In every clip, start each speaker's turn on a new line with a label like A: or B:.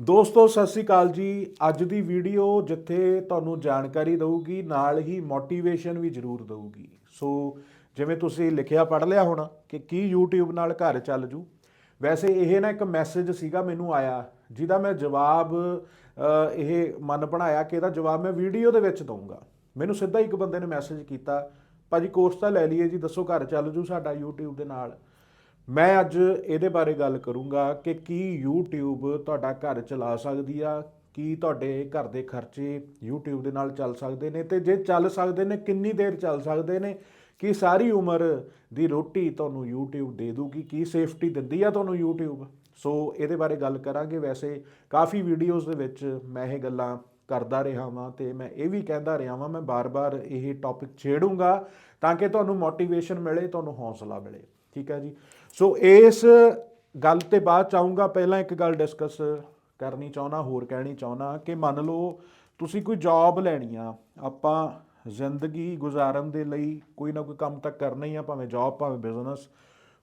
A: ਦੋਸਤੋ, ਸਤਿ ਸ੍ਰੀ ਅਕਾਲ ਜੀ। ਅੱਜ ਦੀ ਵੀਡੀਓ ਜਿੱਥੇ ਤੁਹਾਨੂੰ ਜਾਣਕਾਰੀ ਦਊਗੀ, ਨਾਲ ਹੀ ਮੋਟੀਵੇਸ਼ਨ ਵੀ ਜ਼ਰੂਰ ਦਊਗੀ। ਸੋ, ਜਿਵੇਂ ਤੁਸੀਂ ਲਿਖਿਆ ਪੜ ਲਿਆ ਹੋਣਾ ਕਿ ਕੀ YouTube ਨਾਲ ਘਰ ਚੱਲ ਜੂ। ਵੈਸੇ ਇਹ ਨਾ ਇੱਕ ਮੈਸੇਜ ਸੀਗਾ, ਮੈਨੂੰ ਆਇਆ, ਜਿਹਦਾ ਮੈਂ ਜਵਾਬ ਇਹ ਮਨ ਬਣਾਇਆ ਕਿ ਇਹਦਾ ਜਵਾਬ ਮੈਂ ਵੀਡੀਓ ਦੇ ਵਿੱਚ ਦਊਂਗਾ। ਮੈਨੂੰ ਸਿੱਧਾ ਇੱਕ ਬੰਦੇ ਨੇ ਮੈਸੇਜ ਕੀਤਾ, ਭਾਜੀ ਕੋਰਸ ਤਾਂ ਲੈ ਲਈਏ ਜੀ, ਦੱਸੋ ਘਰ ਚੱਲ ਜੂ ਸਾਡਾ YouTube ਦੇ ਨਾਲ? ਮੈਂ ਅੱਜ ਇਹਦੇ ਬਾਰੇ ਗੱਲ ਕਰੂੰਗਾ ਕਿ ਕੀ YouTube ਤੁਹਾਡਾ ਘਰ ਚਲਾ ਸਕਦੀ ਆ, ਕੀ ਤੁਹਾਡੇ ਘਰ ਦੇ ਖਰਚੇ YouTube ਦੇ ਨਾਲ ਚੱਲ ਸਕਦੇ ਨੇ ਤੇ ਜੇ ਚੱਲ ਸਕਦੇ ਨੇ, ਕਿੰਨੀ ਦੇਰ ਚੱਲ ਸਕਦੇ ਨੇ, ਕੀ ਸਾਰੀ ਉਮਰ ਦੀ ਰੋਟੀ ਤੁਹਾਨੂੰ YouTube ਦੇ ਦੂਗੀ, ਕੀ ਸੇਫਟੀ ਦਿੰਦੀ ਆ ਤੁਹਾਨੂੰ YouTube? ਸੋ ਇਹਦੇ ਬਾਰੇ ਗੱਲ ਕਰਾਂਗੇ। ਵੈਸੇ ਕਾਫੀ ਵੀਡੀਓਜ਼ ਦੇ ਵਿੱਚ ਮੈਂ ਇਹ ਗੱਲਾਂ ਕਰਦਾ ਰਿਹਾ ਵਾਂ ਤੇ ਮੈਂ ਇਹ ਵੀ ਕਹਿੰਦਾ ਰਿਹਾ ਵਾਂ, ਮੈਂ ਬਾਰ-ਬਾਰ ਇਹ ਟੌਪਿਕ ਛੇੜੂੰਗਾ ਤਾਂ ਕਿ ਤੁਹਾਨੂੰ ਮੋਟੀਵੇਸ਼ਨ ਮਿਲੇ, ਤੁਹਾਨੂੰ ਹੌਸਲਾ ਮਿਲੇ। ਠੀਕ ਹੈ ਜੀ। ਸੋ ਇਸ ਗੱਲ ਤੇ ਬਾਅਦ ਚਾਹੂੰਗਾ ਪਹਿਲਾਂ ਇੱਕ ਗੱਲ ਡਿਸਕਸ ਕਰਨੀ ਚਾਹੁੰਦਾ, ਹੋਰ ਕਹਿਣੀ ਚਾਹੁੰਦਾ ਕਿ ਮੰਨ ਲਓ ਤੁਸੀਂ ਕੋਈ ਜੌਬ ਲੈਣੀ ਆ, ਆਪਾਂ ਜ਼ਿੰਦਗੀ ਗੁਜ਼ਾਰਨ ਦੇ ਲਈ ਕੋਈ ਨਾ ਕੋਈ ਕੰਮ ਤਾਂ ਕਰਨਾ ਹੀ ਆ, ਭਾਵੇਂ ਜੌਬ ਭਾਵੇਂ ਬਿਜ਼ਨਸ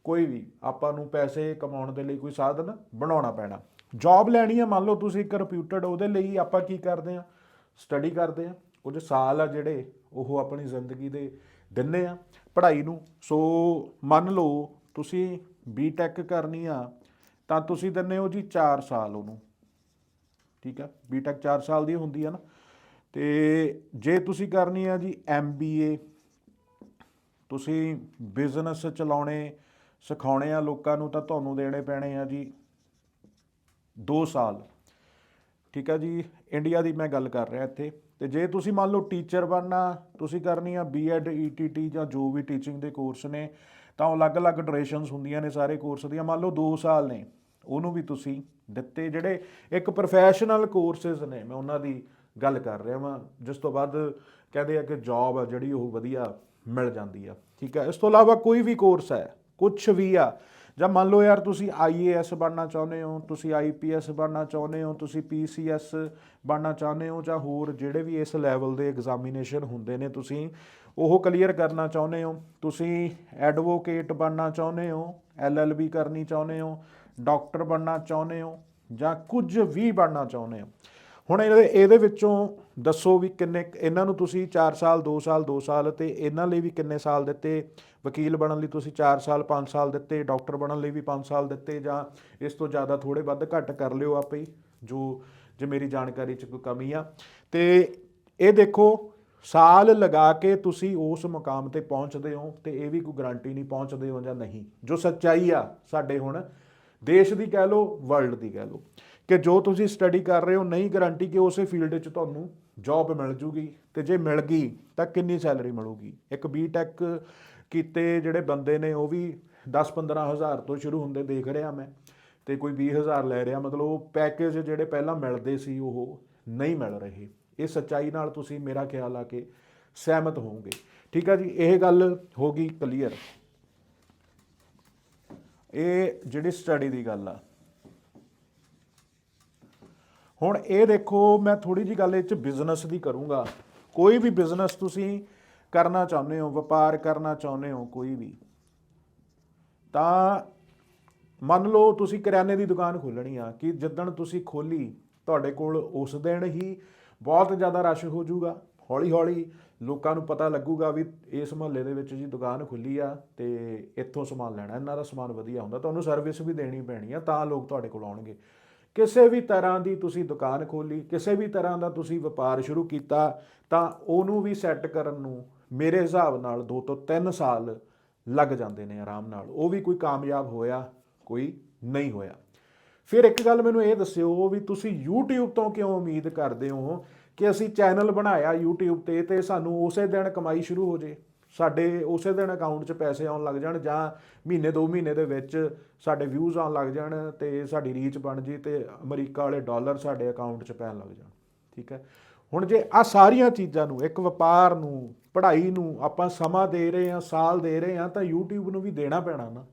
A: ਕੋਈ ਵੀ ਆਪਾਂ ਨੂੰ ਪੈਸੇ ਕਮਾਉਣ ਦੇ ਲਈ ਕੋਈ ਸਾਧਨ ਬਣਾਉਣਾ ਪੈਣਾ। ਜੌਬ ਲੈਣੀ ਆ, ਮੰਨ ਲਓ ਤੁਸੀਂ ਇੱਕ ਰਿਪਿਊਟਡ ਉਹਦੇ ਲਈ ਆਪਾਂ ਕੀ ਕਰਦੇ ਆ ਸਟੱਡੀ ਕਰਦੇ ਆ, ਕੁਝ ਸਾਲ ਆ ਜਿਹੜੇ ਉਹ ਆਪਣੀ ਜ਼ਿੰਦਗੀ ਦੇ ਦਿੰਦੇ ਆ। ਪੜ੍ਹਾਈ ਨੂੰ। ਸੋ ਮੰਨ ਲਓ ਤੁਸੀਂ ਬੀਟੈਕ ਕਰਨੀ ਆ, ਤਾਂ ਤੁਸੀਂ ਦਿੰਨੇ ਹੋ ਜੀ 4 ਸਾਲ ਉਹਨੂੰ। ਠੀਕ ਆ? ਬੀਟੈਕ 4 ਸਾਲ ਦੀ ਹੁੰਦੀ ਆ ਨਾ। ਤੇ ਜੇ ਤੁਸੀਂ ਕਰਨੀ ਆ ਜੀ ਐਮਬੀਏ ਤੁਸੀਂ ਬਿਜ਼ਨਸ ਚਲਾਉਣੇ, ਸਿਖਾਉਣੇ ਆ ਲੋਕਾਂ ਨੂੰ, ਤਾਂ ਤੁਹਾਨੂੰ ਦੇਣੇ ਪੈਣੇ ਆ ਜੀ 2 ਸਾਲ। ਠੀਕ ਆ ਜੀ? ਇੰਡੀਆ ਦੀ ਮੈਂ ਗੱਲ ਕਰ ਰਿਹਾ ਇੱਥੇ। ਤੇ ਜੇ ਤੁਸੀਂ ਮੰਨ ਲਓ ਟੀਚਰ ਬਣਨਾ, ਤੁਸੀਂ ਕਰਨੀ ਆ ਬੀਐਡ ਈਟੀਟੀ ਜਾਂ ਜੋ ਵੀ ਟੀਚਿੰਗ ਦੇ ਕੋਰਸ ਨੇ, ਤਾਂ ਉਹ ਅਲੱਗ-ਅਲੱਗ ਡਿਊਰੇਸ਼ਨਸ ਹੁੰਦੀਆਂ ਨੇ ਸਾਰੇ ਕੋਰਸ ਦੀਆਂ। ਮੰਨ ਲਓ 2 ਸਾਲ ਨੇ, ਉਹਨੂੰ ਵੀ ਤੁਸੀਂ ਦਿੱਤੇ ਜਿਹੜੇ ਇੱਕ ਪ੍ਰੋਫੈਸ਼ਨਲ ਕੋਰਸਸ ਨੇ। ਮੈਂ ਉਹਨਾਂ ਦੀ ਗੱਲ ਕਰ ਰਿਹਾ ਵਾਂ, ਜਿਸ ਤੋਂ ਬਾਅਦ ਕਹਿੰਦੇ ਆ ਕਿ ਜੌਬ ਆ ਜਿਹੜੀ ਉਹ ਵਧੀਆ ਮਿਲ ਜਾਂਦੀ ਆ। ਠੀਕ ਆ? ਇਸ ਤੋਂ ਇਲਾਵਾ ਕੋਈ ਵੀ ਕੋਰਸ ਹੈ ਕੁਝ ਵੀ ਆ ਜਾਂ ਮੰਨ ਲਓ ਯਾਰ ਤੁਸੀਂ ਆਈਏਐਸ ਬਣਨਾ ਚਾਹੁੰਦੇ ਹੋ, ਤੁਸੀਂ ਆਈਪੀਐਸ ਬਣਨਾ ਚਾਹੁੰਦੇ ਹੋ, ਤੁਸੀਂ ਪੀਸੀਐਸ ਬਣਨਾ ਚਾਹੁੰਦੇ ਹੋ ਜਾਂ ਹੋਰ ਜਿਹੜੇ ਵੀ ਇਸ ਲੈਵਲ ਦੇ ਐਗਜ਼ਾਮੀਨੇਸ਼ਨ ਹੁੰਦੇ ਨੇ, ਤੁਸੀਂ ਉਹ ਕਲੀਅਰ ਕਰਨਾ ਚਾਹੁੰਦੇ ਹੋ, ਤੁਸੀਂ ਐਡਵੋਕੇਟ ਬਣਨਾ ਚਾਹੁੰਦੇ ਹੋ ਐਲਐਲਬੀ ਕਰਨੀ ਚਾਹੁੰਦੇ ਹੋ ਡਾਕਟਰ ਬਣਨਾ ਚਾਹੁੰਦੇ ਹੋ ਜਾਂ ਕੁਝ ਵੀ ਬਣਨਾ ਚਾਹੁੰਦੇ ਹੋ ਹੁਣ ਇਹਦੇ ਇਹਦੇ ਵਿੱਚੋਂ ਦੱਸੋ ਵੀ ਕਿੰਨੇ, ਇਹਨਾਂ ਨੂੰ ਤੁਸੀਂ 4 ਸਾਲ 2 ਸਾਲ 2 ਸਾਲ ਤੇ ਇਹਨਾਂ ਲਈ ਵੀ ਕਿੰਨੇ ਸਾਲ ਦਿੱਤੇ? ਵਕੀਲ ਬਣਨ ਲਈ ਤੁਸੀਂ 4 ਸਾਲ 5 ਸਾਲ ਦਿੱਤੇ, ਡਾਕਟਰ ਬਣਨ ਲਈ ਵੀ 5 ਸਾਲ ਦਿੱਤੇ ਜਾਂ ਇਸ ਤੋਂ ਜ਼ਿਆਦਾ ਥੋੜੇ ਵੱਧ ਘੱਟ ਕਰ ਲਿਓ ਆਪੇ ਹੀ, ਜੋ, ਜੇ ਮੇਰੀ ਜਾਣਕਾਰੀ 'ਚ ਕੋਈ ਕਮੀ ਆ। ਤੇ ਇਹ ਦੇਖੋ, ਸਾਲ ਲਗਾ ਕੇ ਤੁਸੀਂ ਉਸ ਮੁਕਾਮ ਤੇ ਪਹੁੰਚਦੇ ਹੋ ਤੇ ਇਹ ਵੀ ਕੋਈ ਗਾਰੰਟੀ ਨਹੀਂ ਪਹੁੰਚਦੇ ਹੋ ਜਾਂ ਨਹੀਂ। ਜੋ ਸੱਚਾਈ ਆ ਸਾਡੇ ਹੁਣ, ਦੇਸ਼ ਦੀ ਕਹਿ ਲਓ ਵਰਲਡ ਦੀ ਕਹਿ ਲਓ। ਕਿ ਜੋ ਤੁਸੀਂ ਸਟੱਡੀ ਕਰ ਰਹੇ ਹੋ, ਨਹੀਂ ਗਾਰੰਟੀ ਕਿ ਉਸੇ ਫੀਲਡ 'ਚ ਤੁਹਾਨੂੰ ਜੌਬ ਮਿਲ ਜੂਗੀ। ਤੇ ਜੇ ਮਿਲ ਗਈ, ਤਾਂ ਕਿੰਨੀ ਸੈਲਰੀ ਮਿਲੂਗੀ? ਇੱਕ ਬੀਟੈਕ ਕੀਤੇ ਜਿਹੜੇ ਬੰਦੇ ਨੇ, ਉਹ ਵੀ 10-15 ਹਜ਼ਾਰ ਤੋਂ ਸ਼ੁਰੂ ਹੁੰਦੇ ਦੇਖ ਰਿਹਾ ਮੈਂ। ਤੇ ਕੋਈ 20 ਹਜ਼ਾਰ ਲੈ ਰਿਹਾ, ਮਤਲਬ ਉਹ ਪੈਕੇਜ ਜਿਹੜੇ ਪਹਿਲਾਂ ਮਿਲਦੇ ਸੀ, ਉਹ ਨਹੀਂ ਮਿਲ ਰਹੇ। ਇਹ ਸੱਚਾਈ ਨਾਲ ਤੁਸੀਂ ਮੇਰਾ ਖਿਆਲ ਆ ਕਿ ਸਹਿਮਤ ਹੋਵੋਗੇ। ਠੀਕ ਆ ਜੀ, ਇਹ ਗੱਲ ਹੋ ਗਈ ਕਲੀਅਰ ਇਹ ਜਿਹੜੀ ਸਟੱਡੀ ਦੀ ਗੱਲ ਆ ਹੁਣ ਇਹ ਦੇਖੋ, ਮੈਂ ਥੋੜੀ ਜੀ ਗੱਲ ਇਹ ਚ ਬਿਜ਼ਨਸ ਦੀ ਕਰੂੰਗਾ। ਕੋਈ ਵੀ ਬਿਜ਼ਨਸ ਤੁਸੀਂ ਕਰਨਾ ਚਾਹੁੰਦੇ ਹੋ, ਵਪਾਰ ਕਰਨਾ ਚਾਹੁੰਦੇ ਹੋ, ਕੋਈ ਵੀ, ਤਾਂ ਮੰਨ ਲਓ ਤੁਸੀਂ ਕਰਿਆਨੇ ਦੀ ਦੁਕਾਨ ਖੋਲਣੀ ਆ ਕਿ ਜਿੱਦਣ ਤੁਸੀਂ ਖੋਲੀ ਤੁਹਾਡੇ ਕੋਲ ਉਸ ਦਿਨ ਹੀ ਬਹੁਤ ਜ਼ਿਆਦਾ ਰਸ਼ ਹੋ ਜਾਊਗਾ। ਹੌਲੀ ਹੌਲੀ ਲੋਕਾਂ ਨੂੰ ਪਤਾ ਲੱਗੂਗਾ ਵੀ ਇਸ ਮੁਹੱਲੇ ਦੇ ਵਿੱਚ ਜੀ ਦੁਕਾਨ ਖੁੱਲੀ ਆ ਤੇ ਇੱਥੋਂ ਸਮਾਨ ਲੈਣਾ, ਇਹਨਾਂ ਦਾ ਸਮਾਨ ਵਧੀਆ ਹੁੰਦਾ, ਤੁਹਾਨੂੰ ਸਰਵਿਸ ਵੀ ਦੇਣੀ ਪੈਣੀ ਆ, ਤਾਂ ਲੋਕ ਤੁਹਾਡੇ ਕੋਲ ਆਉਣਗੇ। ਕਿਸੇ ਵੀ ਤਰ੍ਹਾਂ ਦੀ ਤੁਸੀਂ ਦੁਕਾਨ ਖੋਲੀ, ਕਿਸੇ ਵੀ ਤਰ੍ਹਾਂ ਦਾ ਤੁਸੀਂ ਵਪਾਰ ਸ਼ੁਰੂ ਕੀਤਾ, ਤਾਂ ਉਹਨੂੰ ਵੀ ਸੈੱਟ ਕਰਨ ਨੂੰ ਮੇਰੇ ਹਿਸਾਬ ਨਾਲ 2 ਤੋਂ 3 ਸਾਲ ਲੱਗ ਜਾਂਦੇ ਨੇ ਆਰਾਮ ਨਾਲ। ਉਹ ਵੀ ਕੋਈ ਕਾਮਯਾਬ ਹੋਇਆ, ਕੋਈ ਨਹੀਂ ਹੋਇਆ। ਫਿਰ ਇੱਕ ਗੱਲ ਮੈਨੂੰ ਇਹ ਦੱਸਿਓ ਵੀ ਤੁਸੀਂ YouTube ਤੋਂ ਕਿਉਂ ਉਮੀਦ ਕਰਦੇ ਹੋ ਕਿ ਅਸੀਂ ਚੈਨਲ ਬਣਾਇਆ YouTube ਤੇ ਤੇ ਸਾਨੂੰ ਉਸੇ ਦਿਨ ਕਮਾਈ ਸ਼ੁਰੂ ਹੋ ਜੇ? ਸਾਡੇ ਉਸੇ ਦਿਨ ਅਕਾਊਂਟ 'ਚ ਪੈਸੇ ਆਉਣ ਲੱਗ ਜਾਣ ਜਾਂ ਮਹੀਨੇ ਦੋ ਮਹੀਨੇ ਦੇ ਵਿੱਚ ਸਾਡੇ ਵਿਊਜ਼ ਆਉਣ ਲੱਗ ਜਾਣ ਤੇ ਸਾਡੀ ਰੀਚ ਬਣ ਜੀ ਤੇ ਅਮਰੀਕਾ ਵਾਲੇ ਡਾਲਰ ਸਾਡੇ ਅਕਾਊਂਟ 'ਚ ਪੈਣ ਲੱਗ ਜਾਣ, ਠੀਕ ਹੈ? ਹੁਣ ਜੇ ਆ ਸਾਰੀਆਂ ਚੀਜ਼ਾਂ ਨੂੰ, ਇੱਕ ਵਪਾਰ ਨੂੰ, ਪੜ੍ਹਾਈ ਨੂੰ ਆਪਾਂ ਸਮਾਂ ਦੇ ਰਹੇ ਹਾਂ, ਸਾਲ ਦੇ ਰਹੇ ਹਾਂ, ਤਾਂ YouTube ਨੂੰ ਵੀ ਦੇਣਾ ਪੈਣਾ ਨਾ।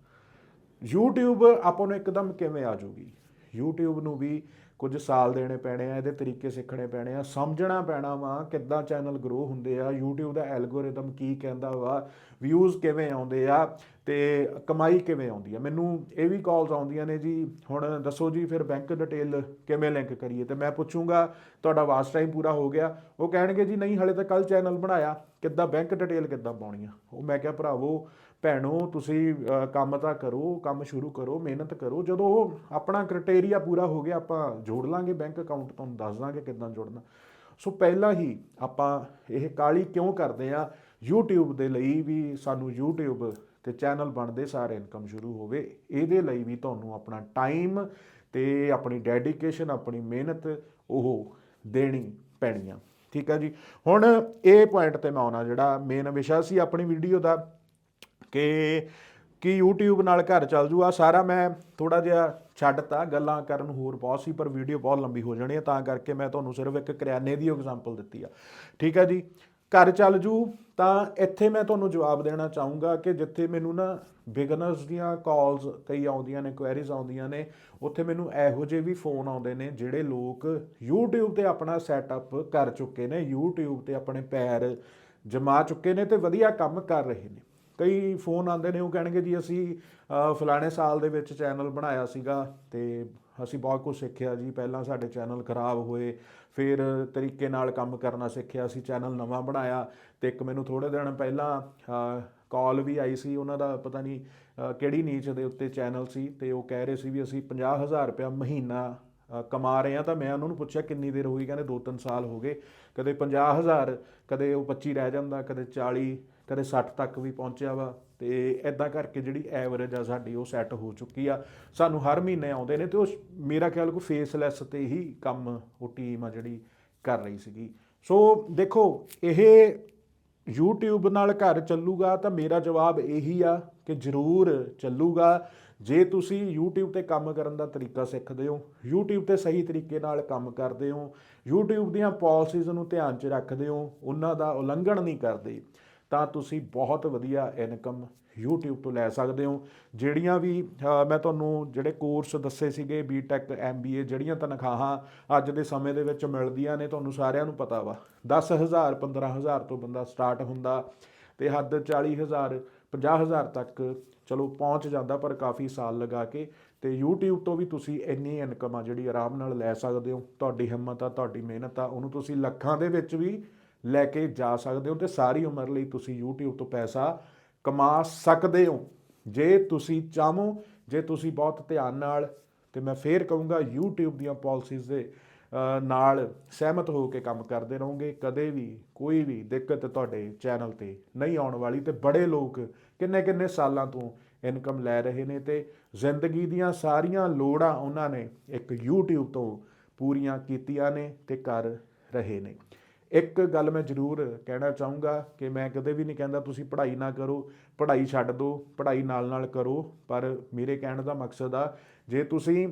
A: YouTube ਆਪਾਂ ਨੂੰ ਇੱਕਦਮ ਕਿਵੇਂ ਆ ਜਾਊਗੀ? YouTube ਨੂੰ ਵੀ ਕੁਝ ਸਾਲ ਦੇਣੇ ਪੈਣੇ ਆ, ਇਹਦੇ ਤਰੀਕੇ ਸਿੱਖਣੇ ਪੈਣੇ ਆ। ਸਮਝਣਾ ਪੈਣਾ ਵਾ ਕਿੱਦਾਂ ਚੈਨਲ ਗਰੋ ਹੁੰਦੇ ਆ, YouTube ਦਾ ਐਲਗੋਰਿਦਮ ਕੀ ਕਹਿੰਦਾ ਵਾ ਵਿਊਜ਼ ਕਿਵੇਂ ਆਉਂਦੇ ਆ ਤੇ ਕਮਾਈ ਕਿਵੇਂ ਆਉਂਦੀ ਆ। ਮੈਨੂੰ ਇਹ ਵੀ ਕਾਲਸ ਆਉਂਦੀਆਂ ਨੇ ਜੀ, ਹੁਣ ਦੱਸੋ ਜੀ ਫਿਰ ਬੈਂਕ ਡਿਟੇਲ ਕਿਵੇਂ ਲਿੰਕ ਕਰੀਏ? ਤੇ ਮੈਂ ਪੁੱਛੂੰਗਾ, ਤੁਹਾਡਾ ਵਾਸਟ ਟਾਈਮ ਪੂਰਾ ਹੋ ਗਿਆ। ਉਹ ਕਹਿਣਗੇ ਜੀ, ਨਹੀਂ, ਹਲੇ ਤਾਂ ਕੱਲ ਚੈਨਲ ਬਣਾਇਆ। ਕਿੱਦਾਂ ਬੈਂਕ ਡਿਟੇਲ ਕਿੱਦਾਂ ਪਾਉਣੀ ਆ? ਉਹ ਮੈਂ ਕਿਹਾ, ਭਰਾਵੋ ਭੈਣੋ, ਤੁਸੀਂ ਕੰਮ ਤਾਂ ਕਰੋ, ਕੰਮ ਸ਼ੁਰੂ ਕਰੋ, ਮਿਹਨਤ ਕਰੋ। ਜਦੋਂ ਉਹ ਆਪਣਾ ਕ੍ਰਾਈਟੇਰੀਆ ਪੂਰਾ ਹੋ ਗਿਆ, ਆਪਾਂ ਜੋੜ ਲਾਂਗੇ ਬੈਂਕ ਅਕਾਊਂਟ ਤੁਹਾਨੂੰ ਦੱਸ ਦਾਂਗੇ ਕਿੱਦਾਂ ਜੋੜਨਾ। ਸੋ ਪਹਿਲਾਂ ਹੀ ਆਪਾਂ ਇਹ ਕਾਲੀ ਕਿਉਂ ਕਰਦੇ ਆ YouTube ਦੇ ਲਈ ਵੀ ਸਾਨੂੰ YouTube ਤੇ ਚੈਨਲ ਬਣਦੇ ਸਾਰੇ ਇਨਕਮ ਸ਼ੁਰੂ ਹੋਵੇ। ਇਹਦੇ ਲਈ ਵੀ ਤੁਹਾਨੂੰ ਆਪਣਾ ਟਾਈਮ ਤੇ ਆਪਣੀ ਡੈਡੀਕੇਸ਼ਨ ਆਪਣੀ ਮਿਹਨਤ ਉਹ ਦੇਣੀ ਪੈਣੀ ਆ। ਠੀਕ ਆ ਜੀ? ਹੁਣ ਇਹ ਪੁਆਇੰਟ ਤੇ ਮੈਂ ਆਉਣਾ, ਜਿਹੜਾ ਮੇਨ ਵਿਸ਼ਾ ਸੀ ਆਪਣੀ ਵੀਡੀਓ ਦਾ। ਕਿ ਕਿ YouTube ਨਾਲ ਘਰ ਚੱਲ ਜੂ? ਆ ਸਾਰਾ ਮੈਂ ਥੋੜਾ ਜਿਹਾ ਛੱਡਤਾ, ਗੱਲਾਂ ਕਰਨ ਹੋਰ ਬਹੁਤ ਸੀ, ਪਰ ਵੀਡੀਓ ਬਹੁਤ ਲੰਬੀ ਹੋ ਜਾਣੀ ਹੈ, ਤਾਂ ਕਰਕੇ ਮੈਂ ਤੁਹਾਨੂੰ ਸਿਰਫ ਇੱਕ ਕਰਿਆਨੇ ਦੀ ਐਗਜ਼ਾਮਪਲ ਦਿੱਤੀ ਆ। ਠੀਕ ਆ ਜੀ? ਘਰ ਚੱਲ ਜੂ, ਤਾਂ ਇੱਥੇ ਮੈਂ ਤੁਹਾਨੂੰ ਜਵਾਬ ਦੇਣਾ ਚਾਹੂੰਗਾ ਕਿ ਜਿੱਥੇ ਮੈਨੂੰ ਨਾ ਬਿਗਨਰਸ ਦੀਆਂ ਕਾਲਸ ਕਈ ਆਉਂਦੀਆਂ ਨੇ ਕੁਐਰੀਜ਼ ਆਉਂਦੀਆਂ ਨੇ, ਉੱਥੇ ਮੈਨੂੰ ਇਹੋ ਜਿਹੇ ਵੀ ਫੋਨ ਆਉਂਦੇ ਨੇ ਜਿਹੜੇ ਲੋਕ YouTube ਤੇ ਆਪਣਾ ਸੈਟਅਪ ਕਰ ਚੁੱਕੇ ਨੇ, YouTube ਤੇ ਆਪਣੇ ਪੈਰ ਜਮਾ ਚੁੱਕੇ ਨੇ ਤੇ ਵਧੀਆ ਕੰਮ ਕਰ ਰਹੇ ਨੇ। ਕਈ ਫੋਨ ਆਉਂਦੇ ਨੇ, ਉਹ ਕਹਿਣਗੇ ਜੀ ਅਸੀਂ ਫਲਾਣੇ ਸਾਲ ਦੇ ਵਿੱਚ ਚੈਨਲ ਬਣਾਇਆ ਸੀਗਾ ਤੇ ਅਸੀਂ ਬਹੁਤ ਕੁਝ ਸਿੱਖਿਆ ਜੀ। ਪਹਿਲਾਂ ਸਾਡੇ ਚੈਨਲ ਖਰਾਬ ਹੋਏ, ਫਿਰ ਤਰੀਕੇ ਨਾਲ ਕੰਮ ਕਰਨਾ ਸਿੱਖਿਆ, ਅਸੀਂ ਚੈਨਲ ਨਵਾਂ ਬਣਾਇਆ ਤੇ ਇੱਕ ਮੈਨੂੰ ਥੋੜੇ ਦਿਨ ਪਹਿਲਾਂ ਕਾਲ ਵੀ ਆਈ ਸੀ ਉਹਨਾਂ ਦਾ, ਪਤਾ ਨਹੀਂ ਕਿਹੜੀ ਨੀਚ ਦੇ ਉੱਤੇ ਚੈਨਲ ਸੀ ਤੇ ਉਹ ਕਹਿ ਰਹੇ ਸੀ ਵੀ ਅਸੀਂ 50000 ਰੁਪਇਆ ਮਹੀਨਾ ਕਮਾ ਰਹੇ ਆ ਤਾਂ ਮੈਂ ਉਹਨਾਂ ਨੂੰ ਪੁੱਛਿਆ ਕਿੰਨੀ ਦੇਰ ਹੋਈ, ਕਹਿੰਦੇ 2-3 ਸਾਲ ਹੋ ਗਏ। ਕਦੇ 50000 ਕਦੇ ਉਹ 25 ਰਹਿ ਜਾਂਦਾ, ਕਦੇ 40 ਕਦੇ 60 ਤੱਕ ਵੀ ਪਹੁੰਚਿਆ ਵਾ ਤੇ ਐਦਾਂ ਕਰਕੇ ਜਿਹੜੀ ਐਵਰੇਜ ਆ ਸਾਡੀ ਉਹ ਸੈੱਟ ਹੋ ਚੁੱਕੀ ਆ। ਸਾਨੂੰ ਹਰ ਮਹੀਨੇ ਆਉਂਦੇ ਨੇ ਤੇ ਉਹ ਮੇਰਾ ਖਿਆਲ ਕੋ ਫੇਸਲੈਸ ਤੇ ਹੀ ਕੰਮ ਉਹ ਟੀਮ ਆ ਜਿਹੜੀ ਕਰ ਰਹੀ ਸੀਗੀ। ਸੋ ਦੇਖੋ, ਇਹ YouTube ਨਾਲ ਘਰ ਚੱਲੂਗਾ ਤਾਂ ਮੇਰਾ ਜਵਾਬ ਇਹੀ ਆ ਕਿ ਜ਼ਰੂਰ ਚੱਲੂਗਾ। ਜੇ ਤੁਸੀਂ YouTube ਤੇ ਕੰਮ ਕਰਨ ਦਾ ਤਰੀਕਾ ਸਿੱਖਦੇ ਹੋ, YouTube ਤੇ ਸਹੀ ਤਰੀਕੇ ਨਾਲ ਕੰਮ ਕਰਦੇ ਹੋ, YouTube ਦੀਆਂ ਪਾਲਿਸੀਜ਼ ਨੂੰ ਧਿਆਨ 'ਚ ਰੱਖਦੇ ਹੋ, ਉਹਨਾਂ ਦਾ ਉਲੰਘਣ ਨਹੀਂ ਕਰਦੇ। ਤਾਂ ਤੁਸੀਂ ਬਹੁਤ ਵਧੀਆ ਇਨਕਮ YouTube ਤੋਂ ਲੈ ਸਕਦੇ ਹੋ। ਜਿਹੜੀਆਂ ਵੀ ਮੈਂ ਤੁਹਾਨੂੰ ਜਿਹੜੇ ਕੋਰਸ ਦੱਸੇ ਸੀਗੇ BTech MBA ਜਿਹੜੀਆਂ ਤਨਖਾਹਾਂ ਅੱਜ ਦੇ ਸਮੇਂ ਦੇ ਵਿੱਚ ਮਿਲਦੀਆਂ ਨੇ, ਤੁਹਾਨੂੰ ਸਾਰਿਆਂ ਨੂੰ ਪਤਾ ਵਾ। 10000 15000 ਤੋਂ ਬੰਦਾ ਸਟਾਰਟ ਹੁੰਦਾ ਤੇ ਹੱਦ 40000 50000 ਤੱਕ ਚਲੋ ਪਹੁੰਚ ਜਾਂਦਾ ਪਰ ਕਾਫੀ ਸਾਲ ਲਗਾ ਕੇ। ਤੇ YouTube ਤੋਂ ਵੀ ਤੁਸੀਂ ਇੰਨੀ ਇਨਕਮ ਆ ਜਿਹੜੀ ਆਰਾਮ ਨਾਲ ਲੈ ਸਕਦੇ ਹੋ। ਤੁਹਾਡੀ ਹਿੰਮਤ ਆ, ਤੁਹਾਡੀ ਮਿਹਨਤ ਆ, ਉਹਨੂੰ ਤੁਸੀਂ ਲੱਖਾਂ ਦੇ ਵਿੱਚ ਵੀ ਲੈ ਕੇ ਜਾ ਸਕਦੇ ਹੋ ਤੇ ਸਾਰੀ ਉਮਰ ਲਈ ਤੁਸੀਂ YouTube ਤੋਂ ਪੈਸਾ ਕਮਾ ਸਕਦੇ ਹੋ। ਜੇ ਤੁਸੀਂ ਚਾਹੋ, ਜੇ ਤੁਸੀਂ ਬਹੁਤ ਧਿਆਨ ਨਾਲ, ਤੇ ਮੈਂ ਫੇਰ ਕਹੂੰਗਾ YouTube ਦੀਆਂ ਪਾਲਿਸੀਜ਼ ਦੇ ਨਾਲ ਸਹਿਮਤ ਹੋ ਕੇ ਕੰਮ ਕਰਦੇ ਰਹੋਗੇ। ਕਦੇ ਵੀ ਕੋਈ ਵੀ ਦਿੱਕਤ ਤੁਹਾਡੇ ਚੈਨਲ ਤੇ ਨਹੀਂ ਆਉਣ ਵਾਲੀ ਤੇ ਬੜੇ ਲੋਕ ਕਿੰਨੇ ਕਿੰਨੇ ਸਾਲਾਂ ਤੋਂ ਇਨਕਮ ਲੈ ਰਹੇ ਨੇ ਤੇ ਜ਼ਿੰਦਗੀ ਦੀਆਂ ਸਾਰੀਆਂ ਲੋੜਾਂ ਉਹਨਾਂ ਨੇ ਇੱਕ YouTube ਤੋਂ ਪੂਰੀਆਂ ਕੀਤੀਆਂ ਨੇ ਤੇ ਕਰ ਰਹੇ ਨੇ। ਇੱਕ ਗੱਲ ਮੈਂ ਜ਼ਰੂਰ ਕਹਿਣਾ ਚਾਹੂੰਗਾ ਕਿ ਮੈਂ ਕਦੇ ਵੀ ਨਹੀਂ ਕਹਿੰਦਾ ਤੁਸੀਂ ਪੜ੍ਹਾਈ ਨਾ ਕਰੋ ਪੜ੍ਹਾਈ ਛੱਡ ਦਿਓ ਪੜ੍ਹਾਈ ਨਾਲ-ਨਾਲ ਕਰੋ ਪਰ ਮੇਰੇ ਕਹਿਣ ਦਾ ਮਕਸਦ ਆ ਜੇ ਤੁਸੀਂ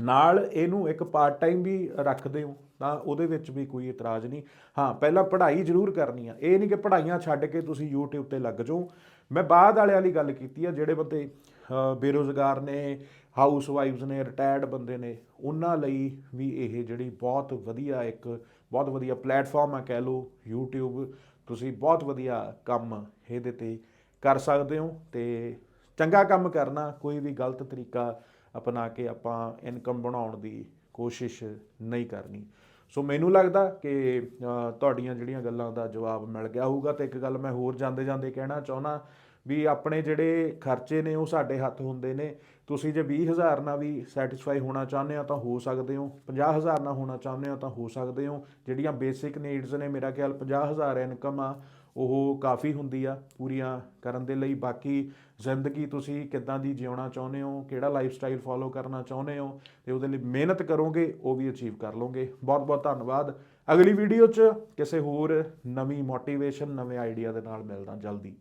A: ਨਾਲ ਇਹਨੂੰ ਇੱਕ ਪਾਰਟ ਟਾਈਮ ਵੀ ਰੱਖਦੇ ਹੋ ਤਾਂ ਉਹਦੇ ਵਿੱਚ ਵੀ ਕੋਈ ਇਤਰਾਜ਼ ਨਹੀਂ। ਹਾਂ ਪਹਿਲਾਂ ਪੜ੍ਹਾਈ ਜ਼ਰੂਰ ਕਰਨੀ ਆ। ਇਹ ਨਹੀਂ ਕਿ ਪੜ੍ਹਾਈਆਂ ਛੱਡ ਕੇ ਤੁਸੀਂ YouTube ਤੇ ਲੱਗ ਜਾਓ। ਮੈਂ ਬਾਅਦ ਵਾਲਿਆਂ ਵਾਲੀ ਗੱਲ ਕੀਤੀ ਆ ਜਿਹੜੇ ਬੰਦੇ ਅ, ਬੇਰੁਜ਼ਗਾਰ ਨੇ ਹਾਊਸ ਵਾਈਫਸ ਨੇ, ਰਿਟਾਇਰਡ ਬੰਦੇ ਨੇ, ਉਹਨਾਂ ਲਈ ਵੀ ਇਹ ਜਿਹੜੀ ਬਹੁਤ ਵਧੀਆ ਇੱਕ, ਬਹੁਤ ਵਧੀਆ ਪਲੇਟਫਾਰਮ ਆ ਕਹਿ ਲਓ, YouTube, ਤੁਸੀਂ ਬਹੁਤ ਵਧੀਆ ਕੰਮ ਇਹਦੇ ਤੇ ਕਰ ਸਕਦੇ ਹੋ ਤੇ ਚੰਗਾ ਕੰਮ ਕਰਨਾ, ਕੋਈ ਵੀ ਗਲਤ ਤਰੀਕਾ ਅਪਣਾ ਕੇ ਆਪਾਂ ਇਨਕਮ ਬਣਾਉਣ ਦੀ ਕੋਸ਼ਿਸ਼ ਨਹੀਂ ਕਰਨੀ। ਸੋ ਮੈਨੂੰ ਲੱਗਦਾ ਕਿ ਤੁਹਾਡੀਆਂ ਜਿਹੜੀਆਂ ਗੱਲਾਂ ਦਾ ਜਵਾਬ ਮਿਲ ਗਿਆ ਹੋਊਗਾ ਤੇ ਇੱਕ ਗੱਲ ਮੈਂ ਹੋਰ ਜਾਂਦੇ ਜਾਂਦੇ ਕਹਿਣਾ ਚਾਹੁੰਦਾ ਵੀ ਆਪਣੇ ਜਿਹੜੇ ਖਰਚੇ ਨੇ ਉਹ ਸਾਡੇ ਹੱਥ ਹੁੰਦੇ ਨੇ। ਤੁਸੀਂ ਜੇ 20000 ਨਾਲ ਵੀ ਸੈਟੀਸਫਾਈ ਹੋਣਾ ਚਾਹੁੰਦੇ ਹੋ ਤਾਂ ਹੋ ਸਕਦੇ ਹੋ। 50000 ਨਾਲ ਹੋਣਾ ਚਾਹੁੰਦੇ ਹੋ ਤਾਂ ਹੋ ਸਕਦੇ ਹੋ। ਜਿਹੜੀਆਂ ਬੇਸਿਕ ਨੀਡਸ ਨੇ, ਮੇਰਾ ਖਿਆਲ 50000 ਇਨਕਮ ਆ, ਉਹ ਕਾਫੀ ਹੁੰਦੀ ਆ ਪੂਰੀਆਂ ਕਰਨ ਦੇ ਲਈ। ਬਾਕੀ ਜ਼ਿੰਦਗੀ ਤੁਸੀਂ ਕਿੱਦਾਂ ਦੀ ਜਿਉਣਾ ਚਾਹੁੰਦੇ ਹੋ, ਕਿਹੜਾ ਲਾਈਫ ਸਟਾਈਲ ਫੋਲੋ ਕਰਨਾ ਚਾਹੁੰਦੇ ਹੋ ਤੇ ਉਹਦੇ ਲਈ ਮਿਹਨਤ ਕਰੋਗੇ, ਉਹ ਵੀ ਅਚੀਵ ਕਰ ਲਓਗੇ। ਬਹੁਤ ਬਹੁਤ ਧੰਨਵਾਦ। ਅਗਲੀ ਵੀਡੀਓ 'ਚ ਕਿਸੇ ਹੋਰ ਨਵੀਂ ਮੋਟੀਵੇਸ਼ਨ ਨਵੇਂ ਆਈਡੀਆ ਦੇ ਨਾਲ ਮਿਲਦਾ ਜਲਦੀ।